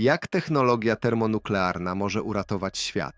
Jak technologia termonuklearna może uratować świat?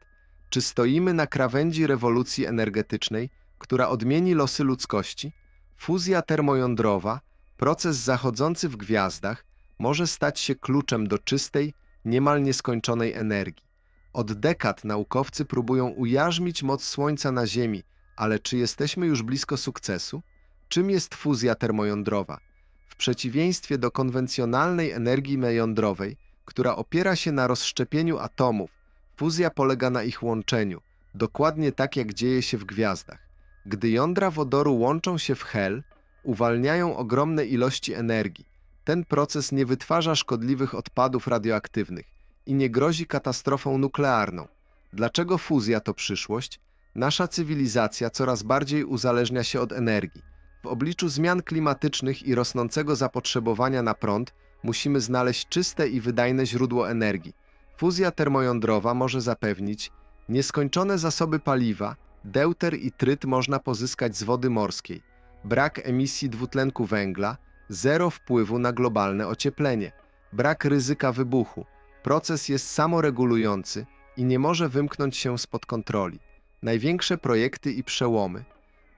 Czy stoimy na krawędzi rewolucji energetycznej, która odmieni losy ludzkości? Fuzja termojądrowa, proces zachodzący w gwiazdach, może stać się kluczem do czystej, niemal nieskończonej energii. Od dekad naukowcy próbują ujarzmić moc Słońca na Ziemi, ale czy jesteśmy już blisko sukcesu? Czym jest fuzja termojądrowa? W przeciwieństwie do konwencjonalnej energii jądrowej, która opiera się na rozszczepieniu atomów, fuzja polega na ich łączeniu, dokładnie tak jak dzieje się w gwiazdach. Gdy jądra wodoru łączą się w hel, uwalniają ogromne ilości energii. Ten proces nie wytwarza szkodliwych odpadów radioaktywnych i nie grozi katastrofą nuklearną. Dlaczego fuzja to przyszłość? Nasza cywilizacja coraz bardziej uzależnia się od energii. W obliczu zmian klimatycznych i rosnącego zapotrzebowania na prąd musimy znaleźć czyste i wydajne źródło energii. Fuzja termojądrowa może zapewnić nieskończone zasoby paliwa, deuter i tryt można pozyskać z wody morskiej, brak emisji dwutlenku węgla, zero wpływu na globalne ocieplenie, brak ryzyka wybuchu. Proces jest samoregulujący i nie może wymknąć się spod kontroli. Największe projekty i przełomy.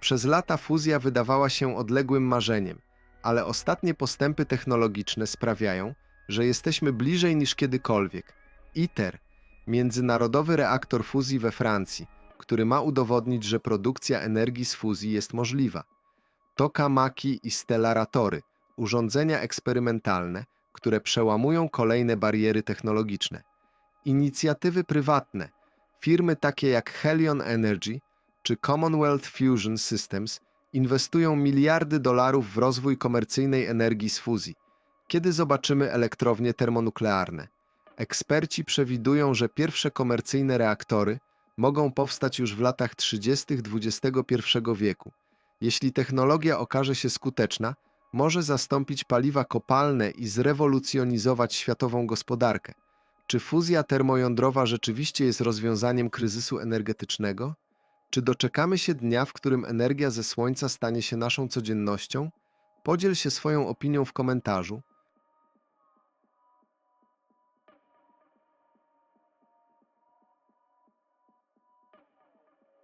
Przez lata fuzja wydawała się odległym marzeniem, ale ostatnie postępy technologiczne sprawiają, że jesteśmy bliżej niż kiedykolwiek. ITER, międzynarodowy reaktor fuzji we Francji, który ma udowodnić, że produkcja energii z fuzji jest możliwa. Tokamaki i stellaratory, urządzenia eksperymentalne, które przełamują kolejne bariery technologiczne. Inicjatywy prywatne, firmy takie jak Helion Energy czy Commonwealth Fusion Systems inwestują miliardy dolarów w rozwój komercyjnej energii z fuzji. Kiedy zobaczymy elektrownie termonuklearne? Eksperci przewidują, że pierwsze komercyjne reaktory mogą powstać już w latach 30. XXI wieku. Jeśli technologia okaże się skuteczna, może zastąpić paliwa kopalne i zrewolucjonizować światową gospodarkę. Czy fuzja termojądrowa rzeczywiście jest rozwiązaniem kryzysu energetycznego? Czy doczekamy się dnia, w którym energia ze Słońca stanie się naszą codziennością? Podziel się swoją opinią w komentarzu.